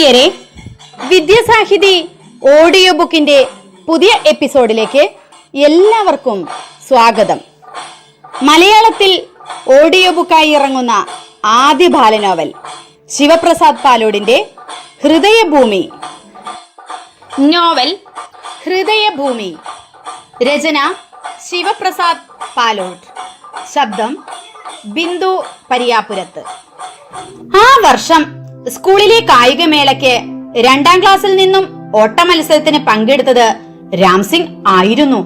പ്രിയരെ വിദ്യാസാഹിതി ഓഡിയോ ബുക്കിന്റെ പുതിയ എപ്പിസോഡിലേക്ക് എല്ലാവർക്കും സ്വാഗതം. മലയാളത്തിൽ ഓഡിയോ ബുക്കായി ഇറങ്ങുന്ന ആദ്യ ബാലനോവൽ ശിവപ്രസാദ് പാലോടിന്റെ ഹൃദയഭൂമി. നോവൽ ഹൃദയഭൂമി. രചന ശിവപ്രസാദ് പാലോട്ട് ശബ്ദം ബിന്ദു പരിയാപുരത്ത്. ആ വർഷം സ്കൂളിലെ കായികമേളയ്ക്ക് രണ്ടാം ക്ലാസ്സിൽ നിന്നും ഓട്ട മത്സരത്തിന് പങ്കെടുത്തത് രാംസിംഗ് ആയിരുന്നു.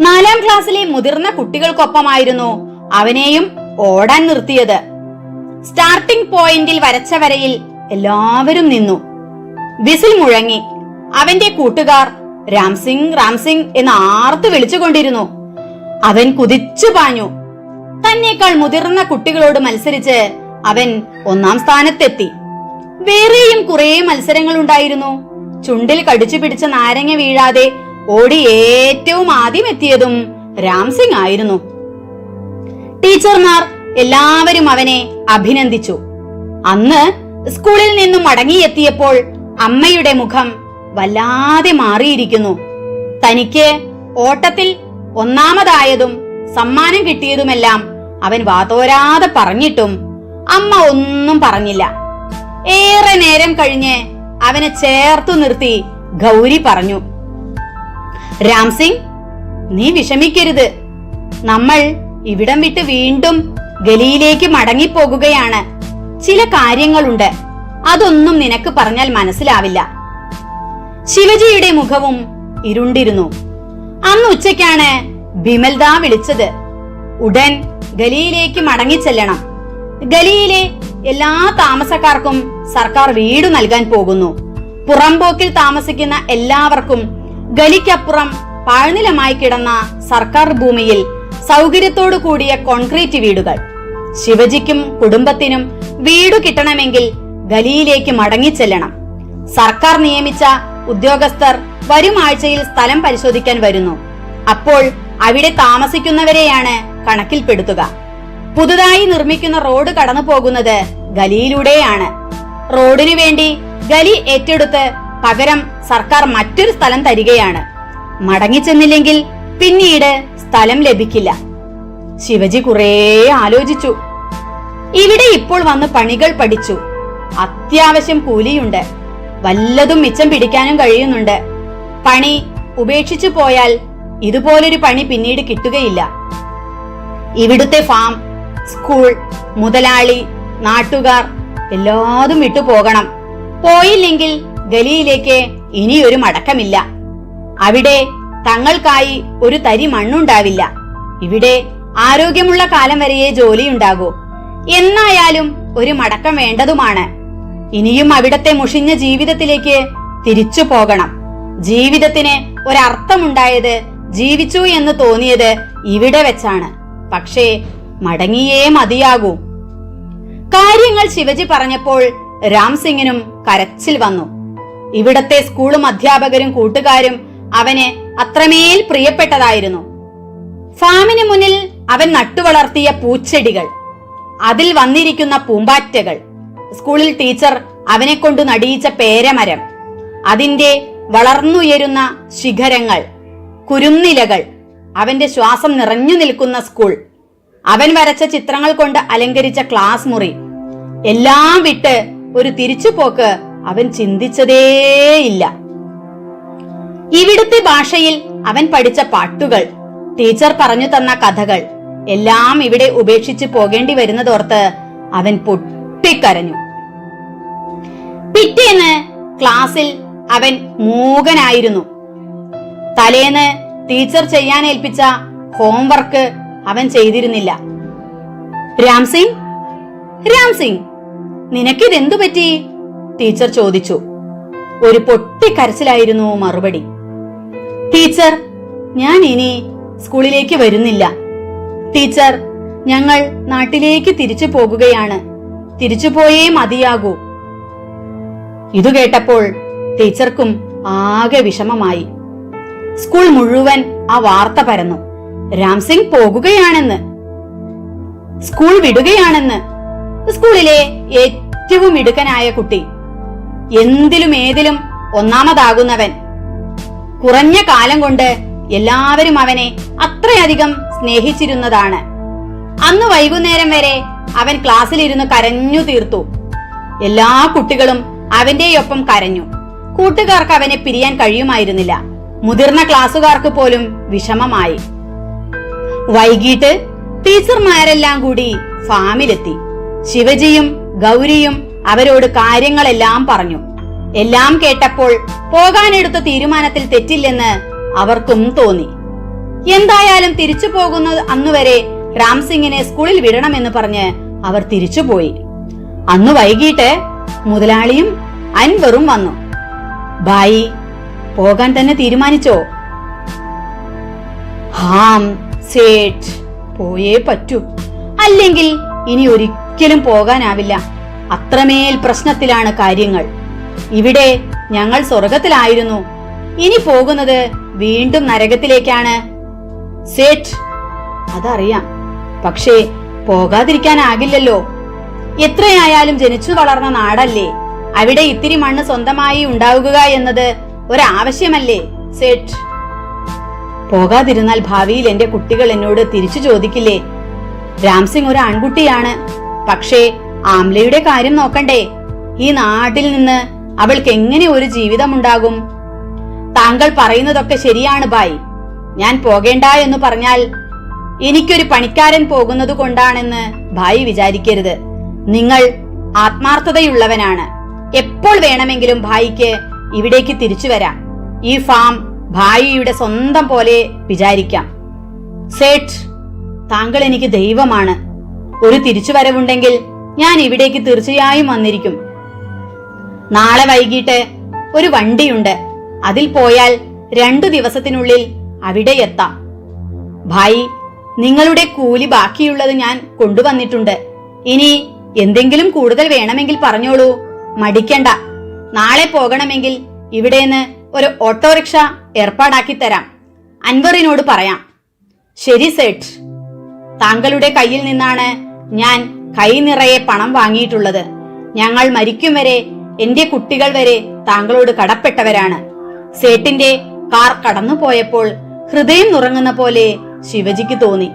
നാലാം ക്ലാസ്സിലെ മുതിർന്ന കുട്ടികൾക്കൊപ്പമായിരുന്നു അവനെയും ഓടാൻ നിർത്തിയത്. സ്റ്റാർട്ടിംഗ് പോയിന്റിൽ വരച്ച വരയിൽ എല്ലാവരും നിന്നു. വിസിൽ മുഴങ്ങി. അവന്റെ കൂട്ടുകാർ രാംസിംഗ് രാംസിംഗ് എന്ന് ആർത്തു വിളിച്ചുകൊണ്ടിരുന്നു. അവൻ കുതിച്ചു പാഞ്ഞു. തന്നേക്കാൾ മുതിർന്ന കുട്ടികളോട് മത്സരിച്ച് അവൻ ഒന്നാം സ്ഥാനത്തെത്തി. വേറെയും കുറേ മത്സരങ്ങൾ ഉണ്ടായിരുന്നു ചുണ്ടിൽ കടിച്ചു പിടിച്ച നാരങ്ങ വീഴാതെ ഓടി ഏറ്റവും ആദ്യം എത്തിയതും രാംസിംഗ് ആയിരുന്നു. ടീച്ചർമാർ എല്ലാവരും അവനെ അഭിനന്ദിച്ചു. അന്ന് സ്കൂളിൽ നിന്നും മടങ്ങിയെത്തിയപ്പോൾ അമ്മയുടെ മുഖം വല്ലാതെ മാറിയിരിക്കുന്നു. തനിക്ക് ഓട്ടത്തിൽ ഒന്നാമതായതും സമ്മാനം കിട്ടിയതുമെല്ലാം അവൻ വാതോരാതെ പറഞ്ഞിട്ടും അമ്മ ഒന്നും പറഞ്ഞില്ല. ഏറെ നേരം കഴിഞ്ഞ് അവനെ ചേർത്തു നിർത്തി ഗൗരി പറഞ്ഞു രാംസിംഗ് നീ വിഷമിക്കരുത്. നമ്മൾ ഇവിടം വിട്ട് വീണ്ടും ഗലിയിലേക്ക് മടങ്ങിപ്പോകുകയാണ്. ചില കാര്യങ്ങളുണ്ട്. അതൊന്നും നിനക്ക് പറഞ്ഞാൽ മനസ്സിലാവില്ല. ശിവജിയുടെ മുഖവും ഇരുണ്ടിരുന്നു. അന്ന് ഉച്ചയ്ക്കാണ് ബിമൽദാ വിളിച്ചത് ഉടൻ ഗലിയിലേക്ക് മടങ്ങിച്ചെല്ലണം. ഗലിയിലെ എല്ലാ താമസക്കാർക്കും സർക്കാർ വീട് നൽകാൻ പോകുന്നു. പുറംപോക്കിൽ താമസിക്കുന്ന എല്ലാവർക്കും ഗലിക്കപ്പുറം പാഴ്നിലമായി കിടന്ന സർക്കാർ ഭൂമിയിൽ സൗകര്യത്തോടു കൂടിയ കോൺക്രീറ്റ് വീടുകൾ. ശിവജിക്കും കുടുംബത്തിനും വീടു കിട്ടണമെങ്കിൽ ഗലിയിലേക്ക് മടങ്ങിച്ചെല്ലണം. സർക്കാർ നിയമിച്ച ഉദ്യോഗസ്ഥർ വരും ആഴ്ചയിൽ സ്ഥലം പരിശോധിക്കാൻ വരുന്നു. അപ്പോൾ അവിടെ താമസിക്കുന്നവരെയാണ് കണക്കിൽപ്പെടുത്തുക. പുതുതായി നിർമ്മിക്കുന്ന റോഡ് കടന്നു പോകുന്നത് ഗലിയിലൂടെയാണ്. റോഡിനു വേണ്ടി ഗലി ഏറ്റെടുത്ത് പകരം സർക്കാർ മറ്റൊരു സ്ഥലം തരികയാണ്. മടങ്ങി മടങ്ങിച്ചെന്നില്ലെങ്കിൽ പിന്നീട് സ്ഥലം ലഭിക്കില്ല. ശിവജി കുറേ ആലോചിച്ചു. ഇവിടെ ഇപ്പോൾ വന്ന് പണികൾ പഠിച്ചു. അത്യാവശ്യം കൂലിയുണ്ട്. വല്ലതും മിച്ചം പിടിക്കാനും കഴിയുന്നുണ്ട്. പണി ഉപേക്ഷിച്ചു പോയാൽ ഇതുപോലൊരു പണി പിന്നീട് കിട്ടുകയില്ല. ഇവിടുത്തെ ഫാം സ്കൂൾ മുതലാളി നാട്ടുകാർ എല്ലാതും വിട്ടു പോകണം. പോയില്ലെങ്കിൽ ഗലിയിലേക്ക് ഇനിയൊരു മടക്കമില്ല. അവിടെ തങ്ങൾക്കായി ഒരു തരി മണ്ണുണ്ടാവില്ല. ഇവിടെ ആരോഗ്യമുള്ള കാലം വരെയേ ജോലിയുണ്ടാകൂ. എന്നായാലും ഒരു മടക്കം വേണ്ടതുമാണ്. ഇനിയും അവിടത്തെ മുഷിഞ്ഞ ജീവിതത്തിലേക്ക് തിരിച്ചു പോകണം. ജീവിതത്തിന് ഒരർത്ഥമുണ്ടായത് ജീവിച്ചു എന്ന് തോന്നിയത് ഇവിടെ വെച്ചാണ്. പക്ഷേ മടങ്ങിയേ മതിയാകൂ. കാര്യങ്ങൾ ശിവജി പറഞ്ഞപ്പോൾ രാംസിംഗിനും കരച്ചിൽ വന്നു. ഇവിടത്തെ സ്കൂളും അധ്യാപകരും കൂട്ടുകാരും അവന് അത്രമേൽ പ്രിയപ്പെട്ടതായിരുന്നു. ഫാമിന് മുന്നിൽ അവൻ നട്ടുവളർത്തിയ പൂച്ചെടികൾ അതിൽ വന്നിരിക്കുന്ന പൂമ്പാറ്റകൾ സ്കൂളിൽ ടീച്ചർ അവനെ കൊണ്ട് നടിയിച്ച പേരമരം അതിന്റെ വളർന്നുയരുന്ന ശിഖരങ്ങൾ കുരുന്നിലകൾ അവന്റെ ശ്വാസം നിറഞ്ഞു നിൽക്കുന്ന സ്കൂൾ അവൻ വരച്ച ചിത്രങ്ങൾ കൊണ്ട് അലങ്കരിച്ച ക്ലാസ് മുറി എല്ലാം വിട്ട് ഒരു തിരിച്ചുപോക്ക് അവൻ ചിന്തിച്ചതേയില്ല. ഇവിടുത്തെ ഭാഷയിൽ അവൻ പഠിച്ച പാട്ടുകൾ ടീച്ചർ പറഞ്ഞു തന്ന കഥകൾ എല്ലാം ഇവിടെ ഉപേക്ഷിച്ച് പോകേണ്ടി വരുന്നതോർത്ത് അവൻ പൊട്ടിക്കരഞ്ഞു. പിറ്റേന്ന് ക്ലാസ്സിൽ അവൻ മൂകനായിരുന്നു. തലേന്ന് ടീച്ചർ ചെയ്യാൻ ഏൽപ്പിച്ച ഹോംവർക്ക് അവൻ ചെയ്തിരുന്നില്ല. രാംസിംഗ്? രാംസിംഗ് നിനക്കിതെന്തു പറ്റി? ടീച്ചർ ചോദിച്ചു. ഒരു പൊട്ടിക്കരച്ചിലായിരുന്നു മറുപടി. ടീച്ചർ ഞാൻ ഇനി സ്കൂളിലേക്ക് വരുന്നില്ല. ടീച്ചർ ഞങ്ങൾ നാട്ടിലേക്ക് തിരിച്ചു പോകുകയാണ്. തിരിച്ചു പോയേ മതിയാകൂ. ഇതു കേട്ടപ്പോൾ ടീച്ചർക്കും ആകെ വിഷമമായി. സ്കൂൾ മുഴുവൻ ആ വാർത്ത പരന്നു. രാംസിംഗ് പോകുകയാണെന്ന്. സ്കൂൾ വിടുകയാണെന്ന്. സ്കൂളിലെ ഏറ്റവും മിടുക്കനായ കുട്ടി. എന്തിലും ഏതിലും ഒന്നാമതാകുന്നവൻ. കുറഞ്ഞ കാലം കൊണ്ട് എല്ലാവരും അവനെ അത്രയധികം സ്നേഹിച്ചിരുന്നതാണ്. അന്ന് വൈകുന്നേരം വരെ അവൻ ക്ലാസ്സിലിരുന്ന് കരഞ്ഞു തീർത്തു. എല്ലാ കുട്ടികളും അവന്റെയൊപ്പം കരഞ്ഞു. കൂട്ടുകാർക്ക് അവനെ പിരിയാൻ കഴിയുമായിരുന്നില്ല. മുതിർന്ന ക്ലാസ്സുകാർക്ക് പോലും വിഷമമായി. വൈകിട്ട് ടീച്ചർമാരെല്ലാം കൂടി ഫാമിലെത്തി. ശിവജിയും ഗൗരിയും അവരോട് കാര്യങ്ങളെല്ലാം പറഞ്ഞു. എല്ലാം കേട്ടപ്പോൾ പോകാനെടുത്ത തീരുമാനത്തിൽ തെറ്റില്ലെന്ന് അവർക്കും തോന്നി. എന്തായാലും തിരിച്ചു പോകുന്നത് അന്നുവരെ രാംസിംഗിനെ സ്കൂളിൽ വിടണമെന്ന് പറഞ്ഞ് അവർ തിരിച്ചുപോയി അന്ന് വൈകിട്ട് മുതലാളിയും അൻവറും വന്നു. ബായി പോകാൻ തന്നെ തീരുമാനിച്ചോ? ഹാം സേഠ് പോയേ പറ്റൂ. അല്ലെങ്കിൽ ഇനി ഒരിക്കലും പോകാനാവില്ല. അത്രമേൽ പ്രശ്നത്തിലാണ് കാര്യങ്ങൾ. ഇവിടെ ഞങ്ങൾ സ്വർഗത്തിലായിരുന്നു ഇനി പോകുന്നത് വീണ്ടും നരകത്തിലേക്കാണ്. സേറ്റ് അതറിയാം. പക്ഷേ പോകാതിരിക്കാനാകില്ലല്ലോ. എത്രയായാലും ജനിച്ചു വളർന്ന നാടല്ലേ? അവിടെ ഇത്തിരി മണ്ണ് സ്വന്തമായി ഉണ്ടാവുക എന്നത് ഒരാവശ്യമല്ലേ? സേട്ട് പോകാതിരുന്നാൽ ഭാവിയിൽ എന്റെ കുട്ടികൾ എന്നോട് തിരിച്ചു ചോദിക്കില്ലേ? രാംസിംഗ് ഒരു ആൺകുട്ടിയാണ്. പക്ഷേ ആംലയുടെ കാര്യം നോക്കണ്ടേ. ഈ നാട്ടിൽ നിന്ന് അവൾക്ക് എങ്ങനെ ഒരു ജീവിതമുണ്ടാകും? താങ്കൾ പറയുന്നതൊക്കെ ശരിയാണ് ബായ് ഞാൻ പോകേണ്ട എന്ന് പറഞ്ഞാൽ എനിക്കൊരു പണിക്കാരൻ പോകുന്നത് കൊണ്ടാണെന്ന് ഭായി വിചാരിക്കരുത്. നിങ്ങൾ ആത്മാർത്ഥതയുള്ളവനാണ്. എപ്പോൾ വേണമെങ്കിലും ഭായിക്ക് ഇവിടേക്ക് തിരിച്ചു വരാം. ഈ ഫാം ഭായിയുടെ സ്വന്തം പോലെ വിചാരിക്കാം. സേഠ് താങ്കൾ എനിക്ക് ദൈവമാണ്. ഒരു തിരിച്ചുവരവുണ്ടെങ്കിൽ ഞാൻ ഇവിടേക്ക് തീർച്ചയായും വന്നിരിക്കും. നാളെ വൈകിട്ട് ഒരു വണ്ടിയുണ്ട്. അതിൽ പോയാൽ രണ്ടു ദിവസത്തിനുള്ളിൽ അവിടെ എത്താം. ഭായി നിങ്ങളുടെ കൂലി ബാക്കിയുള്ളത് ഞാൻ കൊണ്ടുവന്നിട്ടുണ്ട്. ഇനി എന്തെങ്കിലും കൂടുതൽ വേണമെങ്കിൽ പറഞ്ഞോളൂ. മടിക്കണ്ട. നാളെ പോകണമെങ്കിൽ ഇവിടെ നിന്ന് ഒരു ഓട്ടോറിക്ഷ ഏർപ്പാടാക്കി തരാം. അൻവറിനോട് പറയാം. ശരി സേഠ്. താങ്കളുടെ കയ്യിൽ നിന്നാണ് ഞാൻ കൈ നിറയെ പണം വാങ്ങിയിട്ടുള്ളത്. ഞങ്ങൾ മരിക്കും വരെ എന്റെ കുട്ടികൾ വരെ താങ്കളോട് കടപ്പെട്ടവരാണ്. സേട്ടിന്റെ കാർ കടന്നുപോയപ്പോൾ ഹൃദയം നുറങ്ങുന്ന പോലെ ശിവജിക്ക് തോന്നി.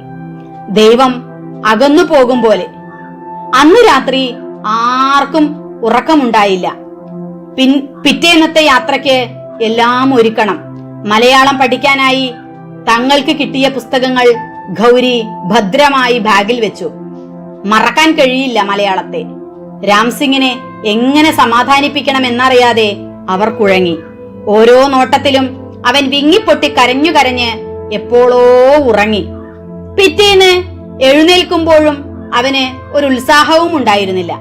ദൈവം അകന്നു പോകും പോലെ. അന്ന് രാത്രി ആർക്കും ഉറക്കമുണ്ടായില്ല. പിൻ പിറ്റേന്നത്തെ യാത്രയ്ക്ക് എല്ലാം ഒരുക്കണം. മലയാളം പഠിക്കാനായി തങ്ങൾക്ക് കിട്ടിയ പുസ്തകങ്ങൾ ഗൗരി ഭദ്രമായി ബാഗിൽ വെച്ചു. മറക്കാൻ കഴിയില്ല മലയാളത്തെ. രാംസിംഗിനെ എങ്ങനെ സമാധാനിപ്പിക്കണം എന്നറിയാതെ അവർ കുഴങ്ങി. ഓരോ നോട്ടത്തിലും അവൻ വിങ്ങിപ്പൊട്ടി കരഞ്ഞു കരഞ്ഞ് എപ്പോഴോ ഉറങ്ങി. പിറ്റേന്ന് എഴുന്നേൽക്കുമ്പോഴും അവന് ഒരു ഉത്സാഹവും ഉണ്ടായിരുന്നില്ല.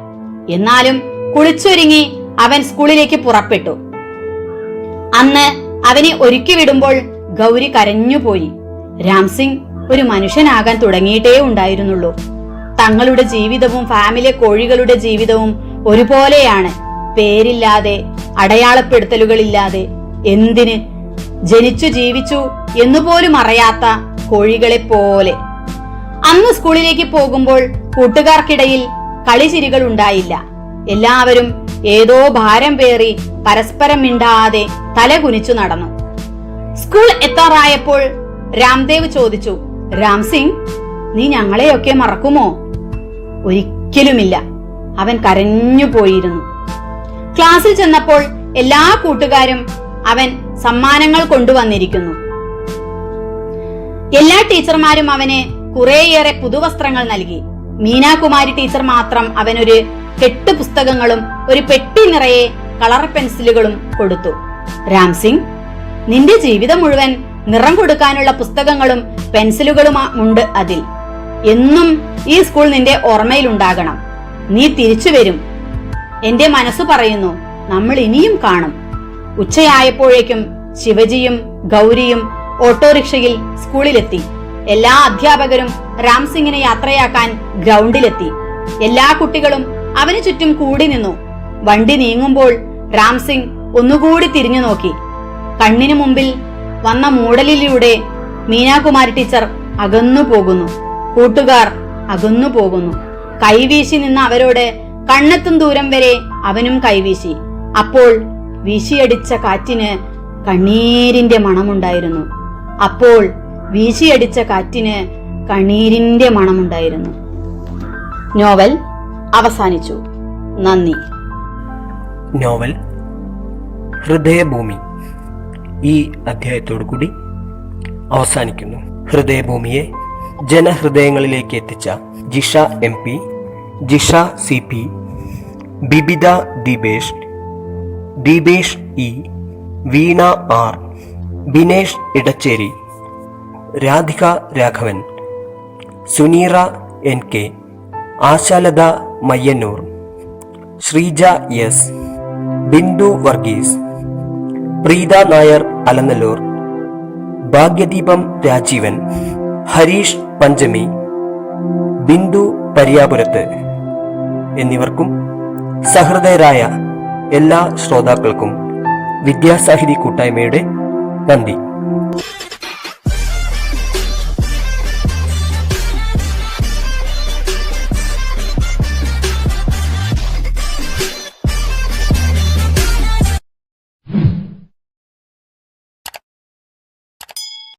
എന്നാലും കുളിച്ചൊരുങ്ങി അവൻ സ്കൂളിലേക്ക് പുറപ്പെട്ടു. അന്ന് അവനെ ഒരുക്കി വിടുമ്പോൾ ഗൗരി കരഞ്ഞുപോയി. രാംസിംഗ് ഒരു മനുഷ്യനാകാൻ തുടങ്ങിയിട്ടേ ഉണ്ടായിരുന്നുള്ളൂ. തങ്ങളുടെ ജീവിതവും ഫാമിലി കോഴികളുടെ ജീവിതവും ഒരുപോലെയാണ്. പേരില്ലാതെ അടയാളപ്പെടുത്തലുകളില്ലാതെ എന്തിന് ജനിച്ചു ജീവിച്ചു എന്നുപോലും അറിയാത്ത കോഴികളെ പോലെ അന്ന് സ്കൂളിലേക്ക് പോകുമ്പോൾ കൂട്ടുകാർക്കിടയിൽ കളിചിരികൾ ഉണ്ടായില്ല. എല്ലാവരും ഏതോ ഭാരം പേറി പരസ്പരം മിണ്ടാതെ തലകുനിച്ചു നടന്നു. സ്കൂൾ എത്താറായപ്പോൾ രാംദേവ് ചോദിച്ചു രാംസിംഗ് നീ ഞങ്ങളെയൊക്കെ മറക്കുമോ? ഒരിക്കലുമില്ല. അവൻ കരഞ്ഞു പോയിരുന്നു. ക്ലാസ്സിൽ ചെന്നപ്പോൾ എല്ലാ കൂട്ടുകാരും അവൻ സമ്മാനങ്ങൾ കൊണ്ടുവന്നിരിക്കുന്നു. എല്ലാ ടീച്ചർമാരും അവന് കുറേയേറെ പുതുവസ്ത്രങ്ങൾ നൽകി. മീനാകുമാരി ടീച്ചർ മാത്രം അവനൊരു കെട്ട് പുസ്തകങ്ങളും ഒരു പെട്ടി നിറയെ കളർ പെൻസിലുകളും കൊടുത്തു. രാംസിംഗ് നിന്റെ ജീവിതം മുഴുവൻ നിറം കൊടുക്കാനുള്ള പുസ്തകങ്ങളും പെൻസിലുകളും ഉണ്ട് അതിൽ. എന്നും ഈ സ്കൂൾ നിന്റെ ഓർമ്മയിലുണ്ടാകണം. നീ തിരിച്ചു വരും. എന്റെ മനസ്സ് പറയുന്നു നമ്മൾ ഇനിയും കാണും. ഉച്ചയായപ്പോഴേക്കും ശിവജിയും ഗൗരിയും ഓട്ടോറിക്ഷയിൽ സ്കൂളിലെത്തി. എല്ലാ അധ്യാപകരും രാംസിംഗിനെ യാത്രയാക്കാൻ ഗ്രൗണ്ടിലെത്തി. എല്ലാ കുട്ടികളും അവന് ചുറ്റും കൂടി നിന്നു. വണ്ടി നീങ്ങുമ്പോൾ രാംസിംഗ് ഒന്നുകൂടി തിരിഞ്ഞു നോക്കി. കണ്ണിനു മുമ്പിൽ വന്ന മൂടലിലൂടെ മീനാകുമാരി ടീച്ചർ അകന്നു പോകുന്നു കൂട്ടുകാർ അകന്നു പോകുന്നു. കൈവീശി നിന്ന അവരോട് കണ്ണെത്തും ദൂരം വരെ അവനും കൈവീശി. അപ്പോൾ വീശിയടിച്ച കാറ്റിന് കണ്ണീരിന്റെ മണമുണ്ടായിരുന്നു. അപ്പോൾ വീശിയടിച്ച കാറ്റിന് കണ്ണീരിന്റെ മണമുണ്ടായിരുന്നു. നോവൽ അവസാനിച്ചു. നന്ദി. നോവൽ ഹൃദയഭൂമി. ഈ അധ്യായത്തോടു കൂടി അവസാനിക്കുന്നു. ഹൃദയഭൂമിയെ ജനഹൃദയങ്ങളിലേക്ക് എത്തിച്ച Jisha M P Jisha C P Bibitha Deepesh Deepesh E Veena R Binesh Edacheri Radhika Raghavan Suneera N K Ashalatha Mayyannur Sreeja S Bindu Varghese Preetha Nair Alanallur Bhagyadeepam Rajeevan Harish Panchami Bindu Pariyapurath എന്നിവർക്കും സഹൃദയരായ എല്ലാ ശ്രോതാക്കൾക്കും വിദ്യാസാഹിതി കൂട്ടായ്മയുടെ നന്ദി.